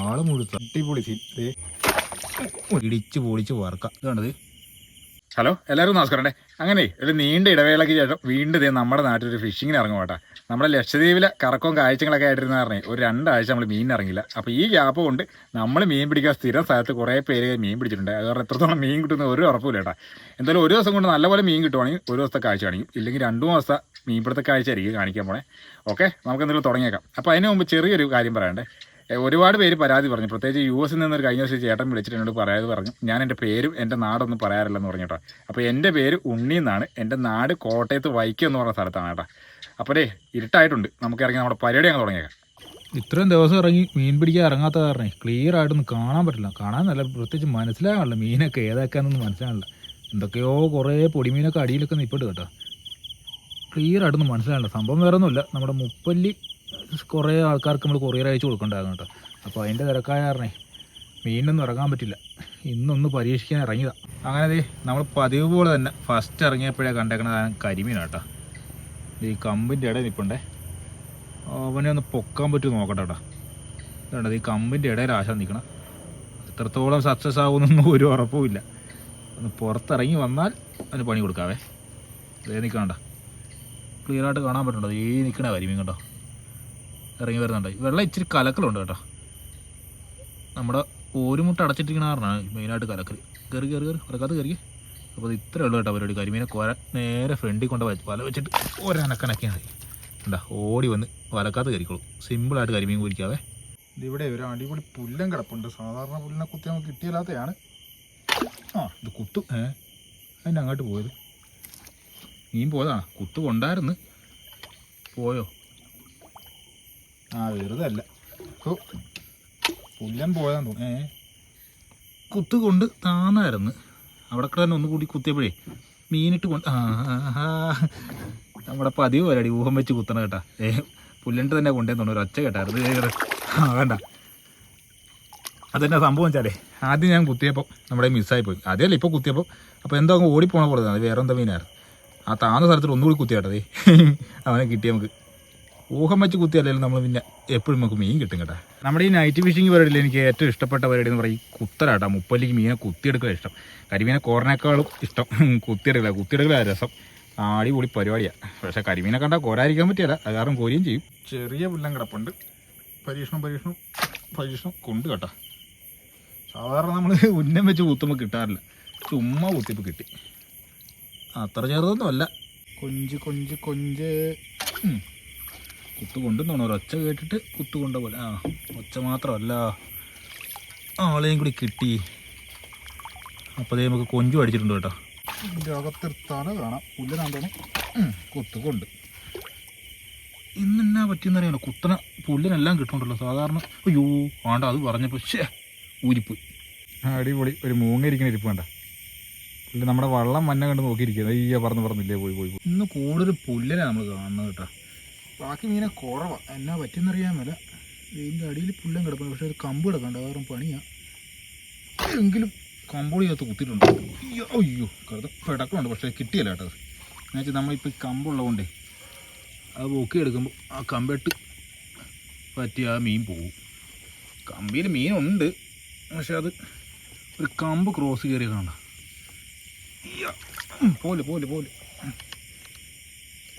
ആൾ മുഴുത്ത അടിപൊളി ഇടിച്ച് പൊളിച്ച് വറക്കാം. ഇതാണത് ഹലോ എല്ലാവരും നമസ്കാരം അങ്ങനെ ഒരു നീണ്ട ഇടവേളയ്ക്ക് ശേഷം വീണ്ടും നമ്മുടെ നാട്ടിൽ ഒരു ഫിഷിങ്ങിന് ഇറങ്ങും കേട്ടോ നമ്മുടെ ലക്ഷദ്വീപിലെ കറക്കവും കാഴ്ചകളൊക്കെ ആയിട്ടിരുന്ന പറഞ്ഞേ ഒരു രണ്ടാഴ്ച നമ്മൾ മീൻ ഇറങ്ങില്ല അപ്പോൾ ഈ ഗ്യാപ്പ് കൊണ്ട് നമ്മൾ മീൻ പിടിക്കാൻ സ്ഥിരം സ്ഥലത്ത് കുറേ പേര് മീൻ പിടിച്ചിട്ടുണ്ട്. അതുകൊണ്ട് എത്രത്തോളം മീൻ കിട്ടുന്ന ഒരു ഉറപ്പില്ല കേട്ടോ എന്തായാലും ഒരു ദിവസം കൊണ്ട് നല്ലപോലെ മീൻ കിട്ടുവാണെങ്കിൽ ഒരു ദിവസത്തെ കാഴ്ച കാണിക്കും. ഇല്ലെങ്കിൽ രണ്ടു ദിവസത്തെ മീൻപിടുത്ത കാഴ്ച ആയിരിക്കും കാണിക്കാൻ പോണേ. ഓക്കെ നമുക്ക് എന്തെങ്കിലും തുടങ്ങിയേക്കാം. അപ്പോൾ അതിന് മുമ്പ് ചെറിയൊരു കാര്യം പറയണ്ടേ ഒരുപാട് പേര് പരാതി പറഞ്ഞു. പ്രത്യേകിച്ച് യു എസിൽ നിന്നൊരു കഴിഞ്ഞ ദിവസം ചേട്ടൻ വിളിച്ചിട്ട് എന്നോട് പറയാതെ പറഞ്ഞു. ഞാൻ എന്റെ പേരും എന്റെ നാടൊന്നും പറയാറില്ലെന്ന് പറഞ്ഞു കേട്ടോ അപ്പോൾ എന്റെ പേര് ഉണ്ണി എന്നാണ്. എന്റെ നാട് കോട്ടയത്ത് വൈക്കം എന്ന് പറഞ്ഞ സ്ഥലത്താണ് കേട്ടോ. അപ്പോൾ ഡേ ഇരുട്ടായിട്ടുണ്ട്. നമുക്ക് ഇറങ്ങി നമ്മുടെ പരിപാടി അങ്ങ് തുടങ്ങിയേക്കാം. ഇത്രയും ദിവസം ഇറങ്ങി മീൻ പിടിക്കാൻ ഇറങ്ങാത്ത കാരണേ ക്ലിയർ ആയിട്ടൊന്നും കാണാൻ പറ്റില്ല. കാണാൻ നല്ല പ്രത്യേകിച്ച് മനസ്സിലാകാനില്ല മീനൊക്കെ ഏതാക്കാന്നൊന്നും മനസ്സിലാകില്ല എന്തൊക്കെയോ കുറേ പൊടിമീനൊക്കെ അടിയിലൊക്കെ നിൽപ്പുണ്ട് കേട്ടോ. ക്ലിയർ ആയിട്ടൊന്നും മനസ്സിലാകില്ല സംഭവം വേറെ ഒന്നുമില്ല നമ്മുടെ മുപ്പല്ലി കുറേ ആൾക്കാർക്ക് നമ്മൾ കൊറിയർ അയച്ചു കൊടുക്കണ്ടായിരുന്നു കേട്ടോ. അപ്പോൾ അതിന്റെ തിരക്കായ കാരണേ മീനൊന്നും ഇറങ്ങാൻ പറ്റില്ല. ഇന്നൊന്ന് പരീക്ഷിക്കാൻ ഇറങ്ങിയതാ. അങ്ങനെ ദേ നമ്മൾ പതിവ് പോലെ തന്നെ ഫസ്റ്റ് ഇറങ്ങിയപ്പോഴേ കണ്ടേക്കണതാണ് കരിമീനാണ് കേട്ടോ. ഈ കമ്പിന്റെ ഇടയിൽ നിൽപ്പുണ്ടേ അവനെ ഒന്ന് പൊക്കാൻ പറ്റുമോ നോക്കട്ടെ കേട്ടോ. ഇതുണ്ട് ഈ കമ്പിന്റെ ഇടയിൽ ആശ നിൽക്കണം എത്രത്തോളം സക്സസ് ആകുമെന്നൊന്നും ഒരു ഉറപ്പുമില്ല ഒന്ന് പുറത്തിറങ്ങി വന്നാൽ അതിന് പണി കൊടുക്കാവേ. ഇതേ നിൽക്കണ്ട ക്ലിയർ ആയിട്ട് കാണാൻ പറ്റണ്ടോ? ഈ നിൽക്കണ കരിമീൻ കേട്ടോ ഇറങ്ങി വരുന്നുണ്ട്. വെള്ളം ഇച്ചിരി കലക്കലുണ്ട് കേട്ടോ. നമ്മുടെ ഓരുമുട്ട അടച്ചിട്ടിരിക്കണ കാരണമാണ് മെയിനായിട്ട് കലക്കൽ കയറി കയറി കയറി ഉറക്കാത്ത കയറി അപ്പോൾ ഇത് ഇത്രേ ഉള്ളൂ കേട്ടോ പരിപാടി കരിമീനെ കോര നേരെ ഫ്രണ്ടിൽ കൊണ്ട് വല വെച്ചിട്ട് ഒരനക്കനക്കിയാൽ മതി എന്താ ഓടി വന്ന് വലക്കാത്ത കയറിക്കോളൂ. സിമ്പിളായിട്ട് കരിമീൻ കുരിക്കാവേ. ഇവിടെ ഒരു അടിപൊളി പുല്ലൻ കിടപ്പുണ്ട്. സാധാരണ പുല്ലിനെ കുത്തി നമുക്ക് കിട്ടിയില്ലാത്തതാണ് ആ ഇത് കുത്തു. ഏ അതിന്റെ അങ്ങോട്ട് പോയത്. മീൻ പോയതാണ് കുത്തു കൊണ്ടായിരുന്നു. പോയോ? ആ വെറുതെ അല്ല. പുല്ലൻ പോയതാന്ന് തോന്നുന്നു. ഏ കുത്തു കൊണ്ട് താന്നായിരുന്നു. അവിടെ തന്നെ ഒന്ന് കൂടി കുത്തിയപ്പോഴേ മീനിട്ട് കൊണ്ട് ആ. നമ്മുടെ പതിവ് പരിപാടി ഊഹം വെച്ച് കുത്തണം കേട്ടാ. ഏ പുല്ലിട്ട് തന്നെ കൊണ്ടേന്ന് തോന്നുന്നു ഒരു ഒച്ച കേട്ടായിരുന്നു. ആ വേണ്ട അതെന്നാ സംഭവം വെച്ചാലേ ആദ്യം ഞാൻ കുത്തിയപ്പോൾ നമ്മുടെ മിസ്സായി പോയി. ആദ്യമല്ല ഇപ്പോൾ കുത്തിയപ്പോൾ അപ്പോൾ എന്തോ അങ്ങ് ഓടിപ്പോണ പോലെ അത് വേറെ എന്താ മീനായിരുന്നു? ആ താന്ന സ്ഥലത്തിൽ ഒന്നുകൂടി കുത്തിയാട്ടതേ അവനെ കിട്ടി നമുക്ക്. ഊഹം വെച്ച് കുത്തിയല്ലെങ്കിലും നമ്മൾ പിന്നെ എപ്പോഴും നമുക്ക് മീൻ കിട്ടും കേട്ടോ. നമ്മുടെ ഈ നൈറ്റ് ഫിഷിംഗ് പരിപാടിയിൽ എനിക്ക് ഏറ്റവും ഇഷ്ടപ്പെട്ട പരിപാടി എന്ന് പറയും കുത്തലാട്ടാ. മുപ്പല്ലിക്ക് മീനെ കുത്തിയെടുക്കുക ഇഷ്ടം. കരിമീനെ കോറിനേക്കാളും ഇഷ്ടം. കുത്തിയെടുക്കില്ല കുത്തിയെടുക്കില്ല രസം. അടിപൊളി പരിപാടിയാണ് പക്ഷേ കരിമീനെ കണ്ടാൽ കോരായിരിക്കാൻ പറ്റിയല്ല. അത് കാരണം കോരുകയും ചെയ്യും. ചെറിയ പുല്ലം കിടപ്പുണ്ട്. പരീക്ഷണം പരീക്ഷണം പരീക്ഷണം കൊണ്ട് കേട്ടോ. സാധാരണ നമ്മൾ ഉന്നം വെച്ച് കുത്തുമ്പോൾ കിട്ടാറില്ല. ചുമ്മാ കുത്തിപ്പോൾ കിട്ടി. അത്ര ചെറുതൊന്നും അല്ല കൊഞ്ച് കൊഞ്ച്. കൊഞ്ച്. കുത്തു കൊണ്ടുവന്നോണം ഒരൊച്ച കേട്ടിട്ട് കുത്തു കൊണ്ട പോലെ. ആ ഒച്ച മാത്രമല്ല. ആളെയും കൂടി കിട്ടി. അപ്പോഴേ നമുക്ക് കൊഞ്ചു അടിച്ചിട്ടുണ്ട് കേട്ടോ. ഇതിന്റെ തല കാണാം. പുല്ലനാന്തോണം. കുത്തുകൊണ്ട്. കുത്തു കൊണ്ട് ഇന്നെന്നാ പറ്റിയെന്നറിയാലോ കുത്തന പുല്ലിനെല്ലാം കിട്ടുന്നുണ്ടല്ലോ സാധാരണ. അയ്യോ വേണ്ട അത് പറഞ്ഞപ്പോൾ ശേ ഊരിപ്പ് അടിപൊളി. ഒരു മൂങ്ങിരിക്കുന്ന ഇരിപ്പ് വേണ്ട പുല്ല് നമ്മുടെ വള്ളം മഞ്ഞ കണ്ട് നോക്കിയിരിക്കുന്നത് അയ്യോ പറഞ്ഞു പറഞ്ഞില്ലേ പോയി പോയി പോയി. ഇന്ന് കൂടുതൽ പുല്ലിനെ നമ്മൾ കാണുന്നത് കേട്ടോ. ബാക്കി മീനെ കുറവാണ് എന്നാ പറ്റിയെന്നറിയാൻ മേല. ഇതിന്റെ അടിയിൽ പുല്ലും കിടക്കുന്നു പക്ഷേ ഒരു കമ്പ് കിടക്കണ്ട വേറെ പണിയാണ് എങ്കിലും കമ്പോളിയകത്ത് കുത്തിയിട്ടുണ്ട്. അയ്യോ അയ്യോ കറുത്ത പിടക്കമുണ്ട്. പക്ഷേ കിട്ടിയല്ല കേട്ടോ എന്നുവെച്ചാൽ നമ്മളിപ്പോൾ കമ്പുള്ളതുകൊണ്ടേ അത് പൊക്കി എടുക്കുമ്പോൾ ആ കമ്പിട്ട് പറ്റി ആ മീൻ പോകും കമ്പിയിൽ മീനുണ്ട്. പക്ഷെ അത് ഒരു കമ്പ് ക്രോസ് കയറി കാണാം. പോലെ പോലെ പോലെ.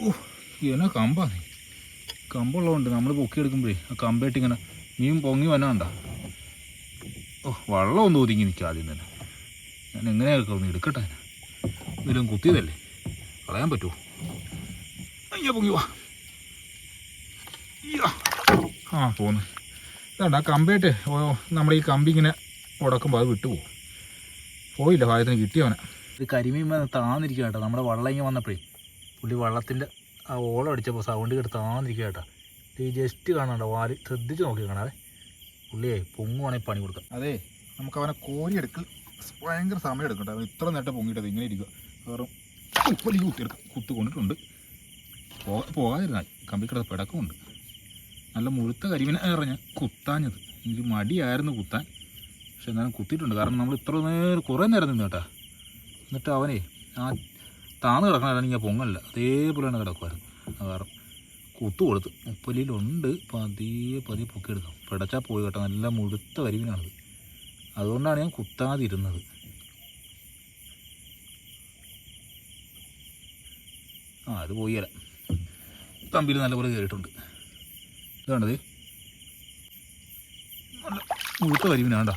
ഓ എന്നാ കമ്പാ കമ്പുള്ളതുകൊണ്ട് നമ്മൾ പൊക്കി എടുക്കുമ്പോഴേ ആ കമ്പായിട്ട് ഇങ്ങനെ മീൻ പൊങ്ങി വന്നാണ്ട ഓ വള്ളം ഒന്ന് ഒതുങ്ങി നിൽക്കുക ആദ്യം തന്നെ. ഞാൻ എങ്ങനെയൊക്കെ ഒന്ന് എടുക്കട്ടെ ഇതിലും കുത്തിയതല്ലേ? കളയാൻ പറ്റുമോ അയ്യോ പൊങ്ങി വാ. ആ പോന്ന്. ഇതാണ്ട് ആ കമ്പായിട്ട് നമ്മുടെ ഈ കമ്പി ഇങ്ങനെ ഉടക്കുമ്പോൾ അത് വിട്ടുപോകും പോയില്ല ഭാഗത്തിന് കിട്ടിയവനെ. ഇത് കരിമീൻ താന്നിരിക്കുക കേട്ടോ. നമ്മുടെ വള്ളം ഇങ്ങനെ വന്നപ്പോഴേ. പുള്ളി വള്ളത്തിന്റെ ആ ഓളം അടിച്ചപ്പോൾ സൗണ്ട് കേട്ട്. താന്നിരിക്കുക കേട്ടോ ഈ ജസ്റ്റ് കാണണ്ട വാൽ ശ്രദ്ധിച്ച് നോക്കി കാണാതെ പുള്ളിയെ പൊങ്ങുവാണെങ്കിൽ പണി കൊടുക്കാം അതെ നമുക്ക് അവനെ കോരിയെടുക്കൽ ഭയങ്കര സമയം എടുക്കണ്ട അവൻ ഇത്ര നേട്ടം പൊങ്ങിയിട്ടത് ഇങ്ങനെ ഇരിക്കുക. കാരണം വലിയ കുത്തിയെടുക്കാം കുത്തു കൊണ്ടിട്ടുണ്ട് പോകാതിരുന്നാൽ കമ്പി കിടന്ന് പിടക്കമുണ്ട്. നല്ല മുഴുത്ത കരിവിനെ ഇറങ്ങ കുത്താഞ്ഞത്. എനിക്ക് മടിയായിരുന്നു കുത്താൻ. പക്ഷെ എന്നാലും കുത്തിയിട്ടുണ്ട്. കാരണം നമ്മൾ ഇത്ര നേരം കുറേ നേരം നിന്ന് കേട്ടാ. എന്നിട്ട് അവനെ ആ താന്ന് കിടക്കണ ഞാൻ പൊങ്ങല്ല. അതേപോലെ തന്നെ കിടക്കുമായിരുന്നു കാരണം കുത്തു കൊടുത്ത് മുപ്പലിയിലുണ്ട് പതിയെ പതിയെ പൊക്കിയെടുക്കാം. പിടച്ചാൽ പോയി കേട്ടോ. നല്ല മുഴുത്ത വരിവിനാണത്. അതുകൊണ്ടാണ് ഞാൻ കുത്താതിരുന്നത്. ആ അത് പോയി തരാം കമ്പിയിൽ നല്ലപോലെ കയറിയിട്ടുണ്ട്. ഇതാണത് നല്ല മുഴുത്ത കരിമീനാണ്ട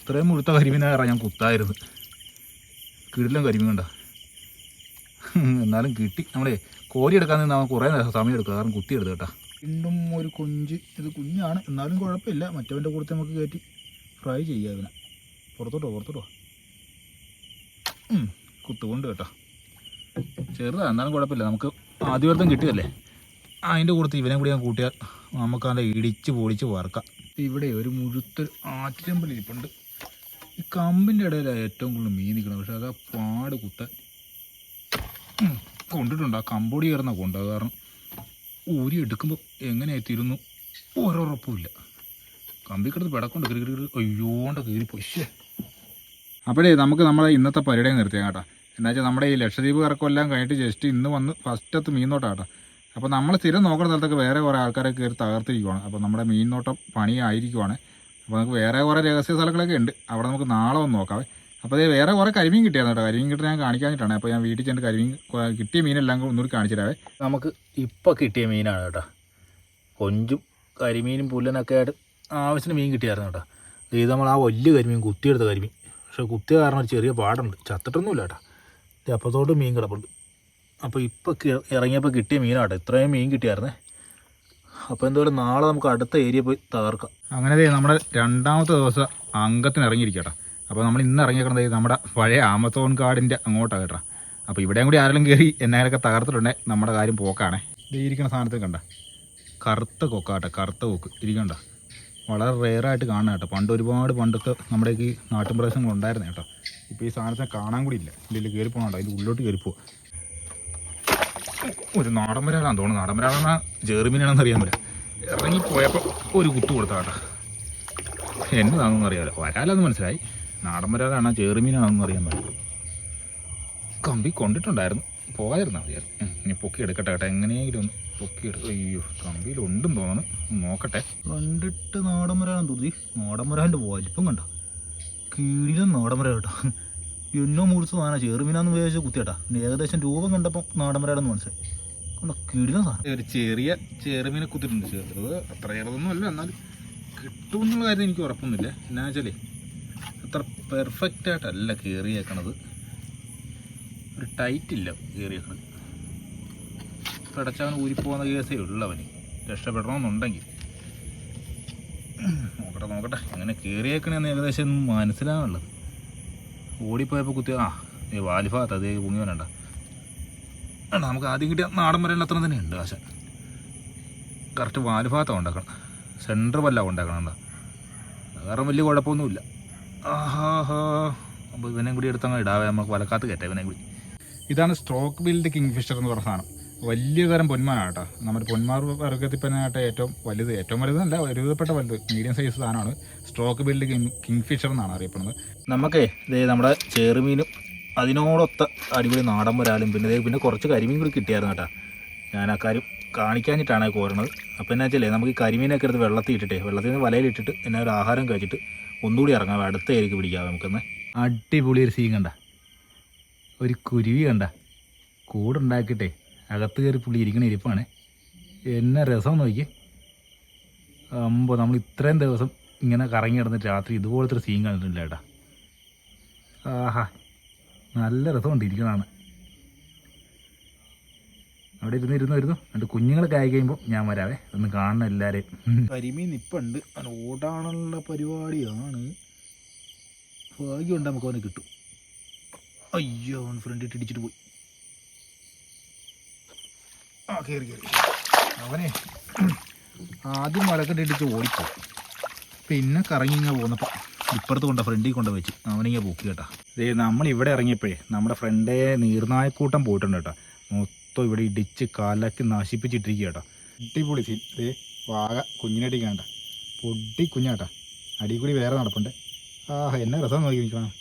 ഇത്രയും മുഴുത്ത കരിമീനായ ഞാൻ കുത്തായിരുന്നു കിടിലം കരിമീൻ കണ്ട എന്നാലും കിട്ടി. നമ്മളെ കോരി എടുക്കാൻ നിന്ന് നമുക്ക് കുറേ നേരം സമയം എടുക്കുക കാരണം കുത്തി എടുത്തു കേട്ടോ. വീണ്ടും ഒരു കൊഞ്ച്. ഇത് കുഞ്ഞാണ്. എന്നാലും കുഴപ്പമില്ല. മറ്റവന്റെ കൂടുതൽ നമുക്ക് കയറ്റി ഫ്രൈ ചെയ്യാം അതിനെ. പുറത്തോട്ടോ പുറത്തോട്ടോ. കുത്തുകൊണ്ട് കേട്ടോ. ചെറുതാണ് എന്നാലും കുഴപ്പമില്ല. നമുക്ക് ആദ്യവർത്തം കിട്ടിയല്ലേ അതിന്റെ കൂടുതൽ ഇവനെ കൂടി ഞാൻ കൂട്ടിയാൽ നമുക്ക് അതിന്റെ ഇടിച്ച് പൊടിച്ച് വറക്കാം. ഇവിടെ ഒരു മുഴുത്ത ആറ്റിരമ്പലിരിപ്പുണ്ട് ഈ കമ്പിന്റെ ഇടയിലാണ് ഏറ്റവും കൂടുതൽ മീൻ നിൽക്കുന്നത്. പക്ഷേ അത് പാട് കുത്താൻ. കൊണ്ടിട്ടുണ്ട്. ആ കമ്പോടി കയറുന്ന കൊണ്ട്. അത് കാരണം ഊരി എടുക്കുമ്പോൾ എങ്ങനെ എത്തിയിരുന്നു ഓരോറപ്പുമില്ല കമ്പി കിടന്ന് പിടക്കൊണ്ട് കയറി കയറി അയ്യോണ്ട കീറി പൊശ്ശേ അപ്പോഴേ നമുക്ക് നമ്മളെ ഇന്നത്തെ പരിപാടി നിർത്തിയാൽ കേട്ടോ. എന്താ വെച്ചാൽ നമ്മുടെ ഈ ലക്ഷദ്വീപ് കറക്കമെല്ലാം കഴിഞ്ഞിട്ട് ജസ്റ്റ് ഇന്ന് വന്ന് ഫസ്റ്റത്ത് മീൻ നോട്ടാ കേട്ടോ. അപ്പോൾ നമ്മൾ സ്ഥിരം നോക്കുന്ന സ്ഥലത്തൊക്കെ വേറെ കുറേ ആൾക്കാരെ കയറി തകർത്തിരിക്കുവാണ്. അപ്പോൾ നമ്മുടെ മീൻ നോട്ടം പണിയായിരിക്കുവാണ്. അപ്പോൾ നമുക്ക് വേറെ കുറേ രഹസ്യ സ്ഥലങ്ങളൊക്കെ ഉണ്ട്. അവിടെ നമുക്ക് നാളെ ഒന്ന് നോക്കാവേ അപ്പോൾ അതേ വേറെ കുറേ കരിമീൻ കിട്ടിയായിരുന്നു കേട്ടോ. കരിമീൻ കിട്ടി ഞാൻ കാണിക്കാനിട്ടാണ് അപ്പോൾ ഞാൻ വീട്ടിൽ ചെന്ന് കരിമീൻ കിട്ടിയ മീനെല്ലാം കൂടെ ഒന്നുകൂടി കാണിച്ചു തരാവേ നമുക്ക് ഇപ്പോൾ കിട്ടിയ മീനാണ് കേട്ടോ. കൊഞ്ചും കരിമീനും പുല്ലനൊക്കെ ആയിട്ട് ആവശ്യത്തിന് മീൻ കിട്ടിയായിരുന്നു കേട്ടോ. ഇത് നമ്മൾ ആ വലിയ കരിമീൻ കുത്തിയെടുത്ത കരിമീൻ. പക്ഷേ കുത്തിയ കാരണം ഒരു ചെറിയ പാടുണ്ട്. ചത്തിട്ടൊന്നുമില്ല കേട്ടോ. ഇത് അപ്പത്തോട്ട് മീൻ കിടപ്പുണ്ട്. അപ്പോൾ ഇപ്പോൾ ഇറങ്ങിയപ്പോൾ കിട്ടിയ മീനാട്ടോ ഇത്രയും മീൻ കിട്ടിയായിരുന്നേ. അപ്പോൾ എന്തായാലും നാളെ നമുക്ക് അടുത്ത ഏരിയ പോയി തകർക്കാം. അങ്ങനെ നമ്മുടെ രണ്ടാമത്തെ ദിവസം അംഗത്തിന് ഇറങ്ങിയിരിക്കട്ടെ അപ്പോൾ നമ്മൾ ഇന്ന് ഇറങ്ങിയിരിക്കുന്നത് നമ്മുടെ പഴയ ആമസോൺ കാർഡിന്റെ അങ്ങോട്ടാണ് കേട്ടോ അപ്പോൾ ഇവിടെയും കൂടി ആരെങ്കിലും കയറി എന്നാലൊക്കെ തകർത്തിട്ടുണ്ടെങ്കിൽ നമ്മുടെ കാര്യം പോക്കാണേ. ഇരിക്കുന്ന സാധനത്തിൽ കണ്ട. കറുത്ത കൊക്കാട്ടെ കറുത്ത കൊക്ക്. ഇരിക്കണ്ട. വളരെ റെയറായിട്ട് കാണുന്ന കേട്ടോ. പണ്ട് ഒരുപാട് പണ്ടത്തെ നമ്മുടെ ഈ നാട്ടിൻ പ്രദേശങ്ങളുണ്ടായിരുന്നു കേട്ടോ. ഇപ്പോൾ ഈ സാധനത്തെ കാണാൻ കൂടി ഇല്ല. ഇതിൽ കയറി പോകണ്ട അതിന്റെ ഉള്ളിലോട്ട് കയറി പോവാം. ഒരു നാടൻ വരാലാന്ന് തോന്നുന്നു. നാടൻ വരാളാണ് ജേർമിനാണെന്ന് അറിയാൻ പറ്റില്ല. ഇറങ്ങിപ്പോയപ്പോൾ ഒരു കുത്തു കൊടുത്ത കേട്ടോ എന്നതാണെന്ന് അറിയാമല്ലോ വരാലെന്ന് മനസ്സിലായി. നാടൻ വരാലാണോ ചേറുമീനാണെന്ന് അറിയാൻ പറ്റും കമ്പി കൊണ്ടിട്ടുണ്ടായിരുന്നു. പോയായിരുന്നു മതിയായിരുന്നു ഇനി പൊക്കി എടുക്കട്ടെ കേട്ടോ. എങ്ങനെയെങ്കിലും ഒന്ന് പൊക്കി എടുക്കും അയ്യോ കമ്പിയിലുണ്ടെന്ന് തോന്നുന്നു. നോക്കട്ടെ. കണ്ടിട്ട് നാടൻ വരാനാണ് തോന്നി. നാടൻ വരാന്റെ വലിപ്പം കണ്ട? കീഴിലും നാടൻ വര കേട്ടോ. എന്നോ മുറിച്ച് സാധനം. ചെറുമീനാന്ന് ഉപയോഗിച്ച് കുത്തിയേട്ടാ. ഏകദേശം രൂപം കണ്ടപ്പോൾ നാടൻ വരാടെന്ന് മനസ്സിലായി. കണ്ടോ? കീഴിലും സാധനം. ഒരു ചെറിയ ചെറുമീനെ കുത്തിയിട്ടുണ്ട് ചെറുത് അത്ര ചെറുതൊന്നും അല്ല. എന്നാലും കിട്ടുമെന്നുള്ള കാര്യം എനിക്ക് ഉറപ്പൊന്നുമില്ല. എന്നാ വെച്ചാലേ അത്ര പെർഫെക്റ്റ് ആയിട്ടല്ല കയറിയേക്കണത് ഒരു ടൈറ്റ് ഇല്ല കയറിയേക്കണത് പിടച്ചവൻ ഊരിപ്പോകുന്ന കേസേ ഉള്ളവന് രക്ഷപ്പെടണമെന്നുണ്ടെങ്കിൽ. നോക്കട്ടെ നോക്കട്ടെ. അങ്ങനെ കയറിയേക്കണെന്ന് ഏകദേശം മനസ്സിലാവുള്ളത് ഓടിപ്പോയപ്പോൾ കുത്തി ആ ഈ വാലിഭാഗത്ത് അതേ പൊങ്ങിയവനുണ്ട ആണ് നമുക്ക് ആദ്യം കിട്ടിയ നാടൻ വരേണ്ട അത്ര തന്നെ ഉണ്ട് ആശ കറക്റ്റ് വാലുഭാഗത്താണ് ഉണ്ടാക്കണം സെന്റർ വല്ല ഉണ്ടാക്കണം കാരണം വലിയ കുഴപ്പമൊന്നുമില്ല. ആഹാ അപ്പോൾ കൂടി എടുത്തങ്ങ് ഇടാവേ നമുക്ക് വലക്കാത്ത് കയറ്റാം ഇവനെ കൂടി. ഇതാണ് സ്ട്രോക്ക് ബിൽഡ് കിങ് ഫിഷർ എന്ന് പറഞ്ഞ സാധനം. വലിയ തരം പൊന്മാനാണ് കേട്ടോ. നമ്മുടെ പൊന്മാർ വർഗത്തിൽപ്പെന്നായിട്ട് ഏറ്റവും വലുത് ഏറ്റവും വലുതല്ല ഒരുവിധപ്പെട്ട വലുത് മീഡിയം സൈസ് സാധനമാണ് stork billed king kingfisher എന്നാണ് അറിയപ്പെടുന്നത്. നമുക്കേ ഇതേ നമ്മുടെ ചേറുമീനും അതിനോടൊത്ത അടിപൊളി നാടൻ വരാലും പിന്നെ പിന്നെ കുറച്ച് കരിമീൻ കൂടി കിട്ടിയായിരുന്നു കേട്ടോ. ഞാൻ ആ കാര്യം കാണിക്കാഞ്ഞിട്ടാണ് കോരണത്. അപ്പോൾ എന്നാ വെച്ചാലേ നമുക്ക് ഈ കരിമീനൊക്കെ എടുത്ത് വെള്ളത്തിൽ ഇട്ടിട്ടേ വെള്ളത്തിൽ നിന്ന് വലയിലിട്ടിട്ട് എന്നാ ഒരു ആഹാരം കഴിച്ചിട്ട് ഒന്നുകൂടി ഇറങ്ങാം. അടുത്ത ഏരിയക്ക് പിടിക്കാം നമുക്കൊന്ന്. അടിപൊളി ഒരു സീൻ കണ്ട. ഒരു കുരുവി കണ്ട. കൂടുണ്ടാക്കിയിട്ടേ അകത്ത് കയറി പുള്ളി ഇരിക്കണ ഇരിപ്പാണ്. എന്നെ രസം നോക്കി അമ്പോ നമ്മൾ ഇത്രയും ദിവസം ഇങ്ങനെ കറങ്ങി കിടന്നിട്ട് രാത്രി ഇതുപോലത്തെ ഒരു സീൻ കണ്ടിട്ടില്ല ഏട്ടാ. ആഹാ നല്ല രസമുണ്ട് ഇരിക്കണതാണ് അവിടെ ഇരുന്ന് ഇരുന്ന് ഇരുന്നു എന്നിട്ട് കുഞ്ഞുങ്ങളൊക്കെ ആയി ഞാൻ വരാവേ. ഒന്ന് കാണണം എല്ലാവരെയും കരിമീൻ നിപ്പുണ്ട്. ഓടാനുള്ള പരിപാടിയാണ്. ഭാഗ്യമുണ്ട് നമുക്ക് അവന് കിട്ടും. അയ്യോ അവൻ ഫ്രണ്ട് ഇട്ട് ഇടിച്ചിട്ട് പോയി. ആ കയറി കയറി അവനെ ആദ്യം വലക്കെട്ട് ഇടിച്ച് ഓടിപ്പോ പിന്നെ കറങ്ങി ഇങ്ങനെ പോന്നപ്പോൾ ഇപ്പുറത്ത് കൊണ്ട ഫ്രണ്ടിൽ കൊണ്ട വെച്ച്. അവനിങ്ങനെ പൊക്കി കേട്ടാ. നമ്മൾ ഇവിടെ ഇറങ്ങിയപ്പോഴേ നമ്മുടെ ഫ്രണ്ടേ നീർനായക്കൂട്ടം പോയിട്ടുണ്ട് കേട്ടോ. മൊത്തം ഇവിടെ ഇടിച്ച് കാലാക്കി നശിപ്പിച്ചിട്ടിരിക്കുക കേട്ടോ അടിപൊളി സീൻ ഇത് വാഴ കുഞ്ഞിനടിക്കണ്ട പൊടി കുഞ്ഞാട്ടാ. അടി കൂടി വേറെ നടപ്പുണ്ട്. ആ എന്നെ രസം നോക്കി നിൽക്കണം.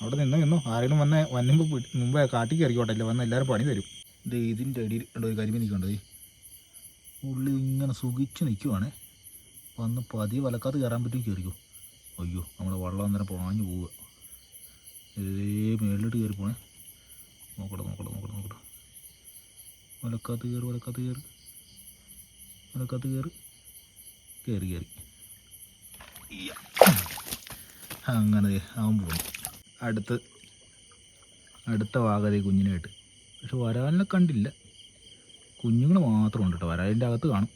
അവിടെ നിന്ന് നിന്നു. ആരെങ്കിലും വന്ന വന്നുമ്പ് മുമ്പേ കാട്ടിക്ക് ഇറക്കിക്കോട്ടെ ഇല്ല വന്ന് എല്ലാവരും പണി തരും. ഇത് ഇതിന്റെ അടിയിൽ ഒരു കരിമീൻ നിൽക്കണ്ടത് ഉള്ളി ഇങ്ങനെ സുഖിച്ച് നിൽക്കുവാണേ. വന്ന് പതിയെ വലക്കാത്ത കയറാൻ പറ്റും കയറിക്കോ. അയ്യോ നമ്മുടെ വള്ളം അന്നേരം പാഞ്ഞു പോവുക. ഇതേ മേളിലോട്ട് കയറി പോണേ നോക്കട്ടെ നോക്കട്ടെ നോക്കട്ടെ നോക്കട്ടെ. വലക്കാത്ത് കയറി വലക്കാത്ത് കയറി. വലക്കാത്ത് കയറി. കയറി കയറി. അങ്ങനെ അവൻ പോകുന്നു അടുത്ത് അടുത്ത വാഗതേ കുഞ്ഞിനായിട്ട് പക്ഷെ വരാലിനെ കണ്ടില്ല. കുഞ്ഞുങ്ങൾ മാത്രം ഉണ്ട് കേട്ടോ വരാലിന്റെ അകത്ത് കാണും.